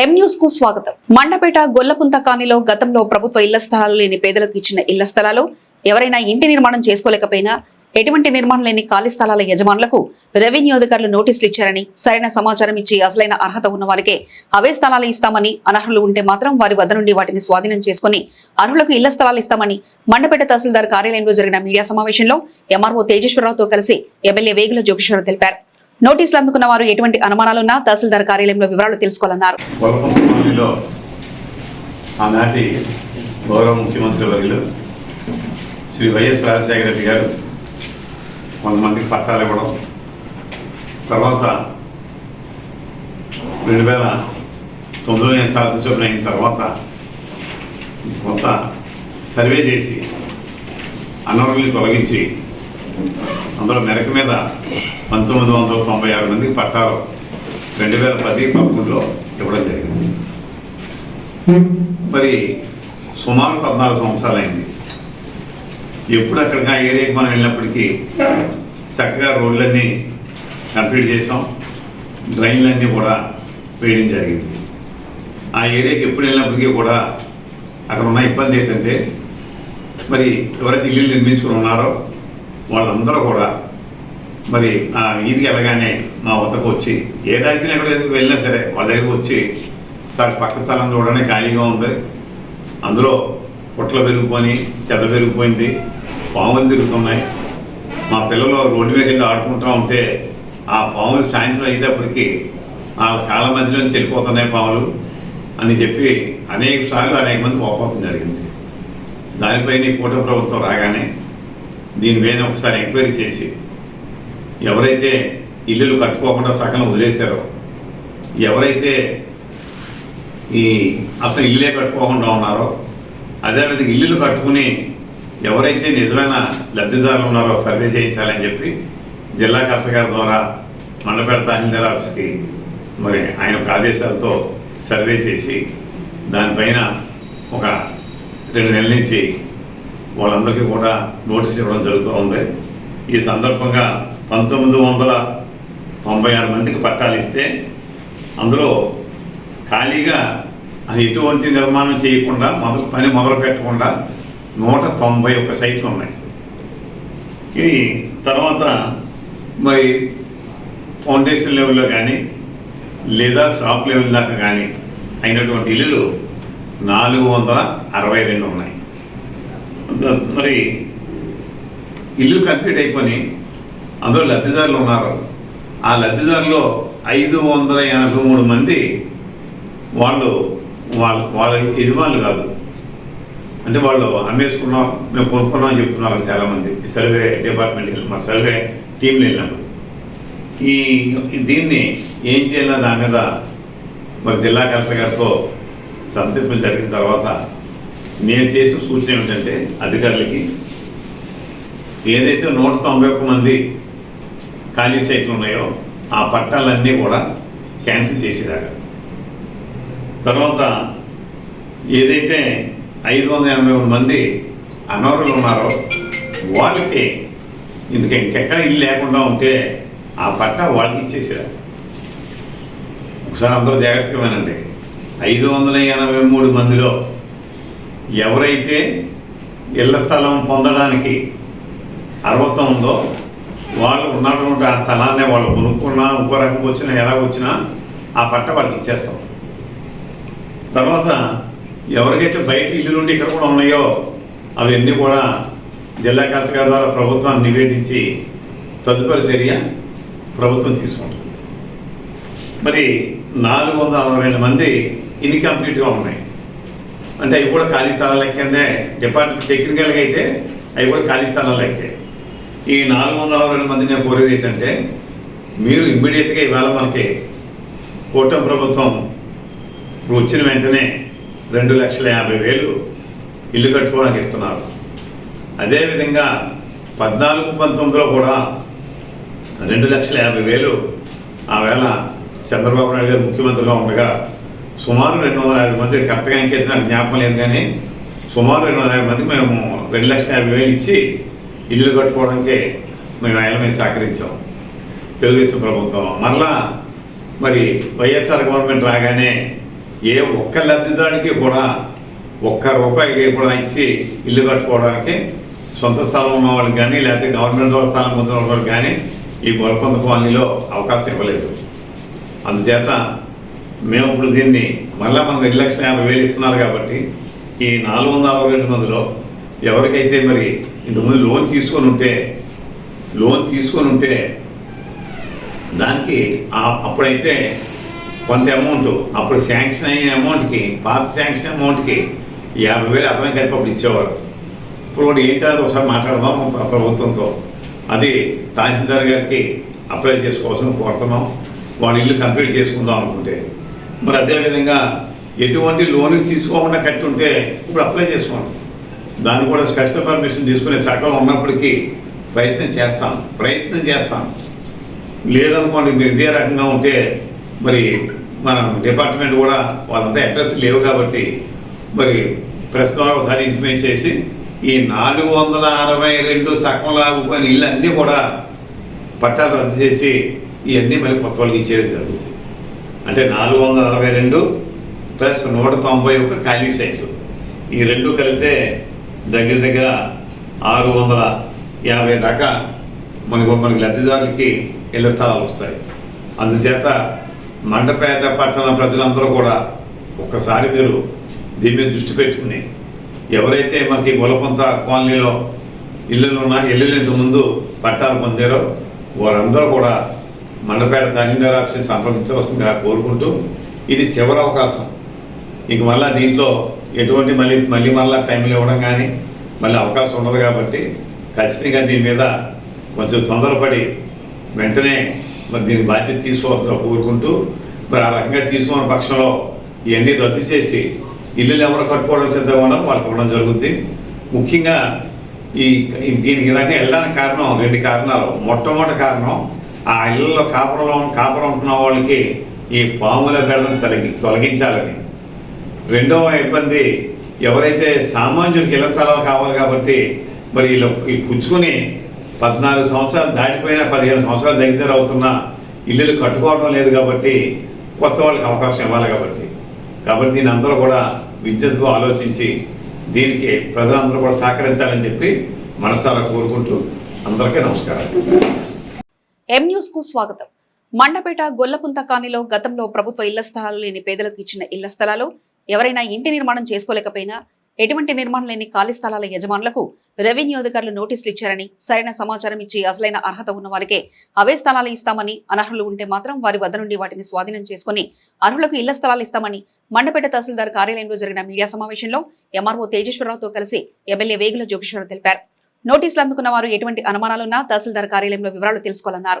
ఎం న్యూస్కు స్వాగతం. మండపేట గొల్లపుంత కాలనీలో గతంలో ప్రభుత్వ ఇళ్ళ స్థలాలు లేని పేదలకు ఇచ్చిన ఇళ్ళ స్థలాలు ఎవరైనా ఇంటి నిర్మాణం చేసుకోలేకపోయినా ఎటువంటి నిర్మాణం లేని ఖాళీ స్థలాల యజమానులకు రెవెన్యూ అధికారులు నోటీసులు ఇచ్చారని సరైన సమాచారం ఇచ్చి అసలైన అర్హత ఉన్న వారికే అవే స్థలాలు ఇస్తామని అనర్హులు ఉంటే మాత్రం వారి వద్ద నుండి వాటిని స్వాధీనం చేసుకుని అర్హులకు ఇళ్ళ స్థలాలు ఇస్తామని మండపేట తహసీల్దార్ కార్యాలయంలో జరిగిన మీడియా సమావేశంలో ఎంఆర్ఓ తేజేశ్వరరావుతో కలిసి ఎమ్మెల్యే వేగుల జోగేశ్వరరావు తెలిపారు. నోటీసులు అందుకున్న వారు ఎటువంటి అనుమానాలున్నా తహసీల్దార్ కార్యాలయంలో వివరాలు తెలుసుకోవాలన్నారు. ఆనాటి గౌరవ ముఖ్యమంత్రి వర్యులు శ్రీ వైఎస్ రాజశేఖర రెడ్డి గారు కొంతమందికి పట్టాలు ఇవ్వడం. తర్వాత రెండు వేల తొమ్మిదిలో నేను శాతం చొప్పున అయిన తర్వాత కొంత సర్వే చేసి అనర్హుల్ని తొలగించి అందులో మెరక మీద పంతొమ్మిది వందల తొంభై ఆరు మందికి పట్టాలు రెండు వేల పది పదకొండులో ఇవ్వడం జరిగింది. మరి సుమారు పద్నాలుగు సంవత్సరాలైంది. ఎప్పుడు అక్కడికి ఆ ఏరియాకి మనం వెళ్ళినప్పటికీ చక్కగా రోడ్లన్నీ కంప్లీట్ చేసాం డ్రైన్లన్నీ కూడా వేయడం జరిగింది. ఆ ఏరియాకి ఎప్పుడు వెళ్ళినప్పటికీ కూడా అక్కడ ఉన్న ఇబ్బంది ఏంటంటే మరి ఎవరైతే ఇల్లు నిర్మించుకుని ఉన్నారో వాళ్ళందరూ కూడా మరి ఆ వీధికి వెళ్ళగానే మా వద్దకు వచ్చి ఏ రాజకీయం ఎక్కడ వెళ్ళినా సరే వాళ్ళ దగ్గరకు వచ్చి సార్ పక్క స్థలం చూడడానికి ఖాళీగా ఉంది. అందులో పుట్ల పెరిగిపోయి చెద పెరిగిపోయింది పాములు తిరుగుతున్నాయి. మా పిల్లలు రోడ్డు మీద వెళ్ళి ఆడుకుంటూ ఉంటే ఆ పాములు సాయంత్రం అయ్యేటప్పటికి ఆ కాళ్ళ మధ్యలో నుంచి వెళ్ళిపోతున్నాయి పాములు అని చెప్పి అనేక సార్లు అనేక మంది పోపోతం జరిగింది. దానిపైన ఈ ప్రభుత్వం రాగానే దీని మీద ఒకసారి ఎంక్వైరీ చేసి ఎవరైతే ఇల్లులు కట్టుకోకుండా సగం వదిలేశారో ఎవరైతే ఈ అసలు ఇల్లే కట్టుకోకుండా ఉన్నారో అదేవిధంగా ఇల్లులు కట్టుకుని ఎవరైతే నిజమైన లబ్ధిదారులు ఉన్నారో సర్వే చేయించాలని చెప్పి జిల్లా కలెక్టర్ గారి ద్వారా మండపేట తహసీల్దార్ ఆఫీస్కి మరి ఆయన ఒక ఆదేశాలతో సర్వే చేసి దానిపైన ఒక రెండు నెలల నుంచి వాళ్ళందరికీ కూడా నోటీస్ ఇవ్వడం జరుగుతూ ఉంది. ఈ సందర్భంగా పంతొమ్మిది వందల తొంభై ఆరు మందికి పట్టాలు ఇస్తే అందులో ఖాళీగా అది ఎటువంటి నిర్మాణం చేయకుండా మొదలు పని మొదలు పెట్టకుండా నూట తొంభై ఒక్క సైట్లు ఉన్నాయి. ఈ తర్వాత మరి ఫౌండేషన్ లెవెల్లో కానీ లేదా స్టాప్ లెవెల్ దాకా కానీ అయినటువంటి ఇల్లులు నాలుగు వందల అరవై రెండు ఉన్నాయి. మరి ఇల్లు కంప్లీట్ అయిపోయి అందులో లబ్ధిదారులు ఉన్నారు. ఆ లబ్ధిదారులో ఐదు వందల ఎనభై మూడు మంది వాళ్ళు వాళ్ళ వాళ్ళ యజమానులు కాదు. అంటే వాళ్ళు అమ్మేసుకున్నాం మేము కొనుక్కున్నాం అని చెప్తున్నారు చాలామంది. సర్వే డిపార్ట్మెంట్కి మా సర్వే టీంలు వెళ్ళినప్పుడు. ఈ దీన్ని ఏం చేయాలో దాని మీద మరి జిల్లా కలెక్టర్ గారితో సంతృప్తులు జరిగిన తర్వాత నేను చేసిన సూచన ఏమిటంటే అధికారులకి ఏదైతే నూట తొంభై ఒక్క మంది ఖాళీ సైట్లు ఉన్నాయో ఆ పట్టాలన్నీ కూడా క్యాన్సిల్ చేసేదాకా. తర్వాత ఏదైతే ఐదు వందల ఎనభై మూడు మంది అనర్హులు ఉన్నారో వాళ్ళకి ఇందుకు ఇంకెక్కడ ఇల్లు లేకుండా ఉంటే ఆ పట్టా వాళ్ళకి ఇచ్చేసారు ఒకసారి అందరూ జాగ్రత్తగా వినండి. ఐదు వందల ఎనభై మూడు మందిలో ఎవరైతే ఇళ్ళ స్థలం పొందడానికి అర్హత ఉందో వాళ్ళు ఉన్నటువంటి ఆ స్థలాన్ని వాళ్ళు కొనుక్కున్నా ఇంకో రకంగా వచ్చినా ఎలా వచ్చినా ఆ పట్ట వాళ్ళకి ఇచ్చేస్తాం. తర్వాత ఎవరికైతే బయట ఇల్లు నుండి ఇక్కడ కూడా ఉన్నాయో అవన్నీ కూడా జిల్లా కలెక్టర్ గారి ద్వారా ప్రభుత్వాన్ని నివేదించి తదుపరి చర్య ప్రభుత్వం తీసుకుంటుంది. మరి నాలుగు వందల అరవై రెండు మంది ఇన్కంప్లీట్గా ఉన్నాయి. అంటే అవి కూడా ఖాళీ స్థలాల లెక్కనే డిపార్ట్మెంట్ టెక్నికల్గా అయితే అవి కూడా ఖాళీ స్థలాల లెక్కే. ఈ నాలుగు వందల అరవై రెండు మంది నేను కోరేది ఏంటంటే మీరు ఇమ్మీడియట్గా ఇవాళ మనకి కూటమి ప్రభుత్వం వచ్చిన వెంటనే రెండు లక్షల యాభై వేలు ఇల్లు కట్టుకోవడానికి ఇస్తున్నారు. అదేవిధంగా పద్నాలుగు పంతొమ్మిదిలో కూడా రెండు లక్షల యాభై వేలు ఆవేళ చంద్రబాబు నాయుడు గారు ముఖ్యమంత్రిగా ఉండగా సుమారు రెండు వందల యాభై మంది కరెక్ట్గా ఇంకైతే నాకు జ్ఞాపకం లేదు కానీ సుమారు రెండు వందల యాభై మందికి మేము రెండు లక్షల యాభై వేలు ఇచ్చి ఇల్లు కట్టుకోవడానికి మేము ఆయన మేము సహకరించాం. తెలుగుదేశం ప్రభుత్వం. మరలా మరి వైఎస్ఆర్ గవర్నమెంట్ రాగానే ఏ ఒక్క లబ్ధిదారుడికి కూడా ఒక్క రూపాయికి కూడా ఇచ్చి ఇల్లు కట్టుకోవడానికి సొంత స్థలం ఉన్న వాళ్ళకి కానీ లేకపోతే గవర్నమెంట్ ద్వారా స్థలం పొందిన వాళ్ళకి కానీ ఈ గొలకొంద కాలనీలో అవకాశం ఇవ్వలేదు. అందుచేత మేము ఇప్పుడు దీన్ని మళ్ళీ మనం రెండు లక్షల యాభై వేలు ఇస్తున్నారు కాబట్టి ఈ నాలుగు వందల అరవై రెండు మందిలో ఎవరికైతే మరి ఇంతకుముందు లోన్ తీసుకొని ఉంటే లోన్ తీసుకొని ఉంటే దానికి అప్పుడైతే కొంత అమౌంట్ అప్పుడు శాంక్షన్ అయిన అమౌంట్కి పాత శాంక్షన్ అమౌంట్కి యాభై వేలు అతనే కలిపి అప్పుడు ఇచ్చేవారు. ఇప్పుడు కూడా ఏంటనేది ఒకసారి మాట్లాడదాం ప్రభుత్వంతో. అది తహసీల్దార్ గారికి అప్లై చేసుకోవాల్సిన కోరుతున్నాం. వాళ్ళ ఇల్లు కంప్లీట్ చేసుకుందాం అనుకుంటే. మరి అదేవిధంగా ఎటువంటి లోన్ తీసుకోకుండా కట్టి ఉంటే ఇప్పుడు అప్లై చేసుకోండి. దాన్ని కూడా స్పెషల్ పర్మిషన్ తీసుకునే శాఖలో ఉన్నప్పటికీ ప్రయత్నం చేస్తాం ప్రయత్నం చేస్తాం. లేదనుకోండి మీరు ఇదే రకంగా ఉంటే మరి మన డిపార్ట్మెంట్ కూడా వాళ్ళంతా అడ్రస్ లేవు కాబట్టి మరి ప్రెస్ ద్వారా ఒకసారి ఇంటిమేట్ చేసి ఈ నాలుగు వందల అరవై రెండు సగం లాగుపోయిన ఇల్లు అన్నీ కూడా పట్టాలు రద్దు చేసి ఇవన్నీ మళ్ళీ కొత్త వాళ్ళకి ఇచ్చేయడం జరుగుతుంది. అంటే నాలుగు వందల అరవై రెండు ప్లస్ నూట తొంభై ఒక ఖాళీ సైట్లు. ఈ రెండు కలిపితే దగ్గర దగ్గర ఆరు వందల యాభై దాకా మనకు మనకి లబ్ధిదారులకి ఇళ్ళ స్థలాలు వస్తాయి. అందుచేత మండపేట పట్టణ ప్రజలందరూ కూడా ఒక్కసారి మీరు దీని మీద దృష్టి పెట్టుకుని ఎవరైతే మనకి గొలపంత కాలనీలో ఇల్లులు ఉన్న ఇల్లు ముందు పట్టాలు పొందారో వారందరూ కూడా మండపేట తహసీల్దార్ ఆఫీస్ని సంప్రదించవలసిందిగా కోరుకుంటూ ఇది చివరి అవకాశం. ఇంక మళ్ళీ దీంట్లో ఎటువంటి మళ్ళీ మళ్ళీ మళ్ళీ టైంలు ఇవ్వడం కానీ మళ్ళీ అవకాశం ఉండదు కాబట్టి ఖచ్చితంగా దీని మీద కొంచెం తొందరపడి వెంటనే మరి దీని బాధ్యత తీసుకోవాల్సిన కోరుకుంటూ మరి ఆ రకంగా తీసుకున్న పక్షంలో ఇవన్నీ రద్దు చేసి ఇల్లులు ఎవరు కట్టుకోవడం సిద్ధంగా ఉన్నారో వాళ్ళకి ఇవ్వడం జరుగుద్ది. ముఖ్యంగా ఈ దీనికి ఈ రకంగా వెళ్ళడానికి కారణం రెండు కారణాలు. మొట్టమొదటి కారణం ఆ ఇళ్ళలో కాపురంలో కాపురం ఉంటున్న వాళ్ళకి ఈ పాముల బెళ్ళం తొలగి తొలగించాలని. రెండవ ఇబ్బంది ఎవరైతే సామాన్యుడికి ఇళ్ళ స్థలాలు కావాలి కాబట్టి మరి వీళ్ళు ఈ పుచ్చుకుని పద్నాలుగు సంవత్సరాలు దాటిపోయినా పదిహేను సంవత్సరాలు దగ్గర అవుతున్నా ఇల్లులు కట్టుకోవడం లేదు కాబట్టి కొత్త వాళ్ళకి అవకాశం ఇవ్వాలి కాబట్టి. కాబట్టి దీని అందరూ కూడా విద్యతో ఆలోచించి దీనికి ప్రజలందరూ కూడా సహకరించాలని చెప్పి మనసారా కోరుకుంటూ అందరికీ నమస్కారం. ఎం న్యూస్కు స్వాగతం. మండపేట గొల్లపుంత కాలనీలో గతంలో ప్రభుత్వ ఇళ్ళ స్థలాలు లేని పేదలకు ఇచ్చిన ఇళ్ళ స్థలాలు ఎవరైనా ఇంటి నిర్మాణం చేసుకోలేకపోయినా ఎటువంటి నిర్మాణం లేని ఖాళీ స్థలాల యజమానులకు రెవెన్యూ అధికారులు నోటీసులు ఇచ్చారని సరైన సమాచారం ఇచ్చి అసలైన అర్హత ఉన్న వారికే అవే స్థలాలు ఇస్తామని అనర్హులు ఉంటే మాత్రం వారి వద్ద నుండి వాటిని స్వాధీనం చేసుకుని అర్హులకు ఇళ్ళ స్థలాలు ఇస్తామని మండపేట తహసీల్దార్ కార్యాలయంలో జరిగిన మీడియా సమావేశంలో ఎంఆర్ఓ తేజేశ్వరరావుతో కలిసి ఎమ్మెల్యే వేగుల జోగేశ్వరరావు తెలిపారు. నోటీసులు అందుకున్న వారు ఎటువంటి అనుమానాలున్నా తహసీల్దార్ కార్యాలయంలో వివరాలు తెలుసుకోవాలన్నారు.